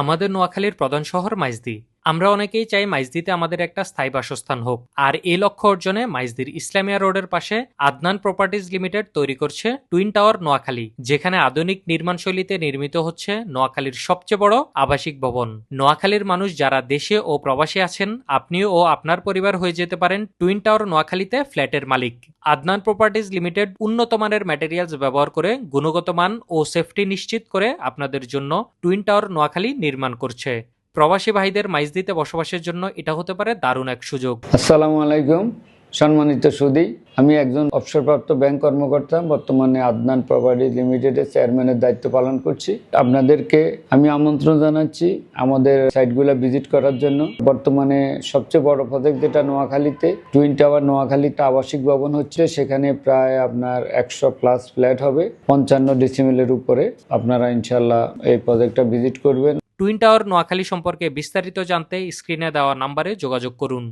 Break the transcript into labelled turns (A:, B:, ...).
A: আমাদের নোয়াখালীর প্রধান শহর মাইজদি। আমরা অনেকেই চাই মাইজদিতে আমাদের একটা স্থায়ী বাসস্থান হোক। আর এই লক্ষ্য অর্জনে মাইজদির ইসলামিয়া রোডের পাশে আদনান প্রপার্টিজ লিমিটেড তৈরি করছে টুইন টাওয়ার নোয়াখালী, যেখানে আধুনিক নির্মাণশৈলীতে নির্মিত হচ্ছে নোয়াখালীর সবচেয়ে বড় আবাসিক ভবন। নোয়াখালীর মানুষ যারা দেশে ও প্রবাসী আছেন, আপনিও ও আপনার পরিবার হয়ে যেতে পারেন টুইন টাওয়ার নোয়াখালীতে ফ্ল্যাটের মালিক। আদনান প্রপার্টিজ লিমিটেড উন্নত মানের ম্যাটেরিয়ালস ব্যবহার করে গুণগত মান ও সেফটি নিশ্চিত করে আপনাদের জন্য টুইন টাওয়ার নোয়াখালী নির্মাণ করছে। প্রবাসী ভাইদের মাইজদিতে বসবাসের জন্য এটা হতে পারে দারুণ এক সুযোগ।
B: আসসালামু আলাইকুম, সম্মানিত সুদী। আমি একজন অবসরপ্রাপ্ত ব্যাংক কর্মকর্তা, বর্তমানে আদনান প্রপার্টি লিমিটেডের চেয়ারম্যানের দায়িত্ব পালন করছি। আপনাদেরকে আমি আমন্ত্রণ জানাচ্ছি আমাদের সাইটগুলো ভিজিট করার জন্য। বর্তমানে সবচেয়ে বড় প্রজেক্ট যেটা নোয়াখালীতে টুইন টাওয়ার নোয়াখালীতে আবাসিক ভবন হচ্ছে। সেখানে প্রায় আপনার একশো প্লাস ফ্ল্যাট হবে, পঞ্চান্ন ডিসিমিলের উপরে। আপনারা ইনশাল্লাহ এই প্রজেক্টটা ভিজিট করবেন।
A: টুইন টাওয়ার নোয়াখালী সম্পর্কে বিস্তারিত জানতে স্ক্রিনে দেওয়া নাম্বারে যোগাযোগ করুন।